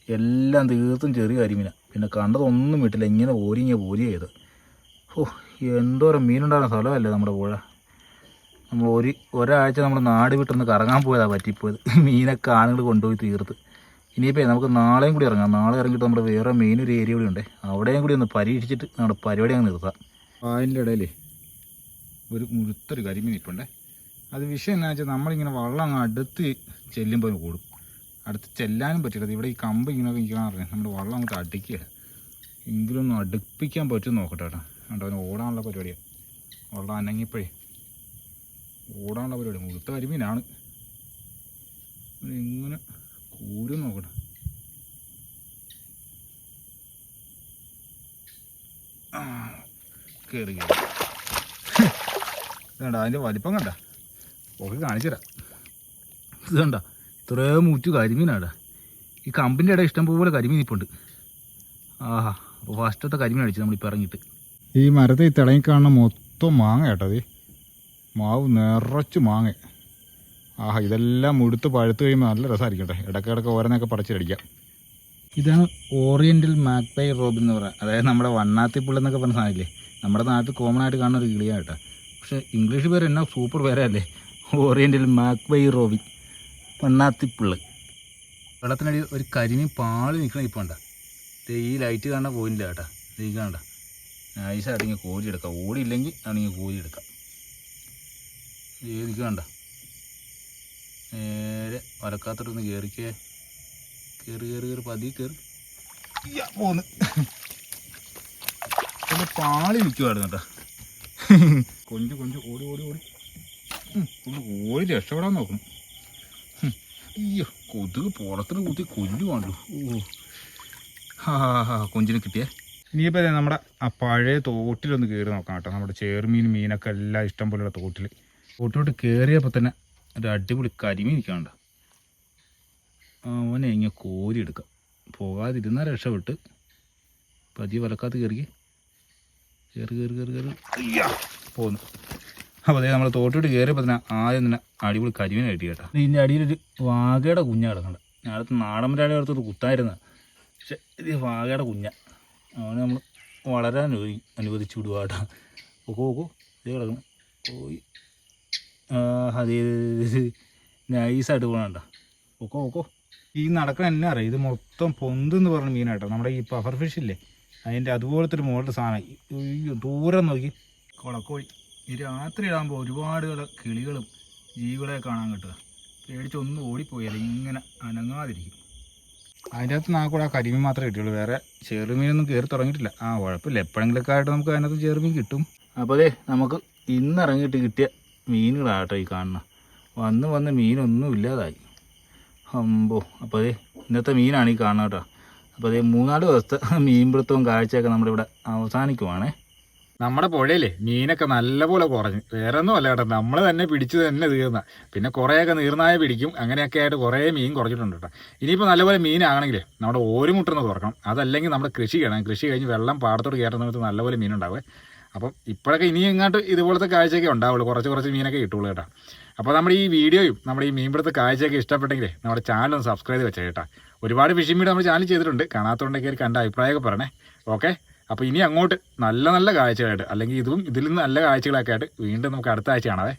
എല്ലാം തീർത്തും ചെറിയ കരിമീനാണ് പിന്നെ കണ്ടതൊന്നും വിട്ടില്ല. ഇങ്ങനെ ഓരിങ്ങ പോരി ചെയ്ത്. ഓ എന്തോരം മീനുണ്ടാകുന്ന സ്ഥലമല്ലേ നമ്മുടെ പുഴ? നമ്മൾ ഒരു ഒരാഴ്ച നമ്മൾ നാട് വിട്ടൊന്ന് കറങ്ങാൻ പോയതാണ് പറ്റിപ്പോയത്. മീനൊക്കെ ആണുങ്ങൾ കൊണ്ടുപോയി തീർത്ത്. ഇനിയിപ്പോൾ നമുക്ക് നാളെയും കൂടി ഇറങ്ങാം. നാളെ ഇറങ്ങിയിട്ട് നമ്മുടെ വേറെ മെയിൻ ഒരു ഏരിയ കൂടി ഉണ്ട്. അവിടെയും കൂടി ഒന്ന് പരീക്ഷിച്ചിട്ട് നമ്മുടെ പരിപാടി അങ്ങ് നിർത്താം. അതിന്റെ ഇടയിൽ ഒരു മുഴുത്തൊരു കരിമീൻ നിൽപ്പുണ്ടേ അത് വിഷയം എന്നാ വെച്ചാൽ നമ്മളിങ്ങനെ വള്ളം അങ്ങ് അടുത്ത് ചെല്ലുമ്പോൾ കൂടും. അടുത്ത് ചെല്ലാനും പറ്റില്ല. ഇവിടെ ഈ കമ്പ് ഇങ്ങനെ നിൽക്കാറില്ല? നമ്മുടെ വള്ളം അങ്ങോട്ട് അടിക്കുക എങ്കിലും ഒന്ന് അടുപ്പിക്കാൻ പറ്റും നോക്കട്ടെ കേട്ടോ. കണ്ടോ അവന് ഓടാനുള്ള പരിപാടിയാണ് വള്ളം അനങ്ങിപ്പോഴേ ഓടാനുള്ള പരിപാടി. മുഴുത്ത കരിമീനാണ്. അവന് എങ്ങനെ നോക്കണം. കയറി കയറി അതിന്റെ വലിപ്പം കണ്ട? ഒക്കെ കാണിച്ചു ഇതണ്ട ഇത്രയും മൂറ്റു കരിമീനാടാ. ഈ കമ്പിന്റെ ഇട ഇഷ്ടം പോലെ കരിമീൻ നിൽപ്പുണ്ട് ആഹാ ഫസ്റ്റത്തെ കരിമീൻ അടിച്ചു നമ്മളിപ്പോൾ ഇറങ്ങിയിട്ട്. ഈ മരത്തിൽ തിളങ്ങി കാണുന്ന മൊത്തം മാങ്ങ കേട്ടോ അത് മാവ് നിറച്ച് മാങ്ങ. ആഹാ ഇതെല്ലാം മുഴുത്ത് പഴുത്ത് കഴിയുമ്പോൾ നല്ല രസമായിരിക്കട്ടെ ഇടക്കിടക്ക് ഓരോന്നൊക്കെ പറിച്ചിട്ടടിക്കാം ഇതാണ് ഓറിയന്റൽ മാക്പൈ റോബ് എന്ന് പറയുക അതായത് നമ്മുടെ വണ്ണാത്തിപ്പുള്ള എന്നൊക്കെ പറഞ്ഞ സാധനമില്ലേ? നമ്മുടെ നാട്ടിൽ കോമൺ ആയിട്ട് കാണുന്ന ഒരു കിളിയാണ് കേട്ടോ. പക്ഷേ ഇംഗ്ലീഷ് പേര് എന്നാ സൂപ്പർ പേരല്ലേ ഓറിയന്റൽ മാക്പൈ വണ്ണാത്തി വണ്ണാത്തിപ്പുള്ള് വെള്ളത്തിനടി ഒരു കരിമി പാളി നിൽക്കണം ഇപ്പം ഉണ്ടാ ഈ ലൈറ്റ് കാണാൻ പോയില്ല കേട്ടാ. ഈ കാണണ്ട നൈസായിട്ട് ഇങ്ങനെ കോരി എടുക്കാം. ഓടിയില്ലെങ്കിൽ ആണെങ്കിൽ കോരി എടുക്കാം. ഏത് കണ്ട. നേരെ വലക്കാത്തോട്ടൊന്ന് കയറിക്കേ കയറി കയറി കയറി പതി കയറി പോന്ന്. പാളി നിൽക്കുവായിരുന്നു കേട്ടോ. കൊഞ്ച് കൊഞ്ച് ഓടി ഓടി ഓടി. ഒന്ന് ഓടി രക്ഷപ്പെടാൻ നോക്കണം. അയ്യോ കൊതുക് പുറത്തിന് കുത്തി വേണ്ടു ഓ. ഹാ ഹാ കൊഞ്ചിനെ കിട്ടിയേ. ഇനിയിപ്പോൾ അതെ നമ്മുടെ ആ പഴയ തോട്ടിലൊന്ന് കയറി നോക്കാം കേട്ടോ. നമ്മുടെ ചേർമീൻ മീനൊക്കെ എല്ലാം ഇഷ്ടം പോലെയുള്ള തോട്ടിൽ തോട്ടിലോട്ട് കയറിയപ്പോൾ തന്നെ ഒരു അടിപൊളി കരിമീൻ നിൽക്കാണ്ട അവനെ ഇങ്ങനെ കോരി എടുക്കാം. പോകാതിരുന്നാൽ രക്ഷപ്പെട്ട്. പതിയെ വലക്കാത്ത കയറി കയറി കയറി കയറി കയറി അയ്യാ! പോന്നു. അപ്പോൾ അതേ നമ്മൾ തോട്ടിട്ട് കയറിയപ്പോൾ തന്നെ ആദ്യം തന്നെ അടിപൊളി കരിമീൻ കിട്ടി കേട്ടോ. ഇതിന്റെ അടിയിലൊരു വാഗയുടെ കുഞ്ഞ കിടക്കണ്ട ഞാനടുത്ത് നാടൻ മലയാളി അടുത്തൊരു കുത്തായിരുന്നു. പക്ഷെ ഇത് വാഗയുടെ കുഞ്ഞ. അവനെ നമ്മൾ വളരാൻ അനുവദി അനുവദിച്ചു വിടുക കേട്ടോ. ഓക്കോ ഓക്കോ ഇത് കിടക്കണം പോയി. അതെ നൈസായിട്ട് പോകണണ്ട ഓക്കോ ഓക്കോ. ഈ നടക്കണ എന്നെ അറിയാം? ഇത് മൊത്തം പൊന്തെന്ന് പറഞ്ഞ മീനാട്ടോ. നമ്മുടെ ഈ പഫർ ഫിഷ് ഇല്ലേ? അതിന്റെ അതുപോലത്തെ ഒരു മോഡൽ സാധനം ദൂരം നോക്കി. കുളക്കോഴി ഈ രാത്രി ഇടാകുമ്പോൾ ഒരുപാട് കള കിളികളും ജീവികളെ കാണാൻ കിട്ടുക. പേടിച്ചൊന്നും ഓടിപ്പോയാൽ ഇങ്ങനെ അനങ്ങാതിരിക്കും. അതിന്റെ അകത്ത് നാ കൂടെ ആ കരിമീൻ മാത്രമേ കിട്ടിയുള്ളൂ. വേറെ ചെറുമീനൊന്നും കയറി തുടങ്ങിയിട്ടില്ല. ആ കുഴപ്പമില്ല. എപ്പോഴെങ്കിലൊക്കെ ആയിട്ട് നമുക്ക് അതിനകത്ത് ചെറുമീൻ കിട്ടും. അപ്പോൾ അതെ നമുക്ക് ഇന്ന് ഇറങ്ങിയിട്ട് കിട്ടിയ മീനുകളാട്ടോ ഈ കാണുന്ന. വന്ന് വന്ന് മീനൊന്നും ഇല്ലാതായി. അമ്പോ അപ്പോൾ അതെ ഇന്നത്തെ മീനാണ് ഈ കാണുന്നത് കേട്ടോ. അപ്പോൾ അതേ മൂന്നാൽ ദിവസത്തെ മീൻപിടുത്തവും കാഴ്ചയൊക്കെ നമ്മുടെ ഇവിടെ അവസാനിക്കുവാണേ. നമ്മുടെ പുഴയിലെ മീനൊക്കെ നല്ലപോലെ കുറഞ്ഞു. വേറെ ഒന്നും അല്ല കേട്ടോ. നമ്മൾ തന്നെ പിടിച്ച് തന്നെ തീർന്ന. പിന്നെ കുറേയൊക്കെ നീർനായ പിടിക്കും. അങ്ങനെയൊക്കെ ആയിട്ട് കുറേ മീൻ കുറഞ്ഞിട്ടുണ്ട് കേട്ടോ. ഇനിയിപ്പോൾ നല്ലപോലെ മീനാണെങ്കിൽ നമ്മുടെ ഓരുമുട്ടൊന്ന് തുറക്കണം. അതല്ലെങ്കിൽ നമ്മുടെ കൃഷി ചെയ്യണം കൃഷി കഴിഞ്ഞ് വെള്ളം പാടത്തോട് കയറുന്ന സമയത്ത് നല്ലപോലെ മീനുണ്ടാവേ. അപ്പം ഇപ്പോഴൊക്കെ ഇനി ഇങ്ങോട്ട് ഇതുപോലത്തെ കാഴ്ചയൊക്കെ ഉണ്ടാവുള്ളൂ. കുറച്ച് കുറച്ച് മീനൊക്കെ കിട്ടുള്ളൂ കേട്ടോ. അപ്പോൾ നമ്മുടെ ഈ വീഡിയോയും നമ്മുടെ ഈ മീൻപിടുത്ത കാഴ്ചയൊക്കെ ഇഷ്ടപ്പെട്ടെങ്കിൽ നമ്മുടെ ചാനൽ ഒന്ന് സബ്സ്ക്രൈബ് ചെയ്ത് കേട്ടോ. ഒരുപാട് ഫിഷിംഗ് വീഡിയോ നമ്മൾ ചാനൽ ചെയ്തിട്ടുണ്ട്. കാണാത്തതുകൊണ്ടൊക്കെ കണ്ട അഭിപ്രായമൊക്കെ പറയണേ. ഓക്കെ അപ്പോൾ ഇനി അങ്ങോട്ട് നല്ല നല്ല കാഴ്ചകളായിട്ട് അല്ലെങ്കിൽ ഇതും ഇതിൽ നിന്ന് നല്ല കാഴ്ചകളൊക്കെ ആയിട്ട് വീണ്ടും നമുക്ക് അടുത്ത ആഴ്ച കാണാവേ.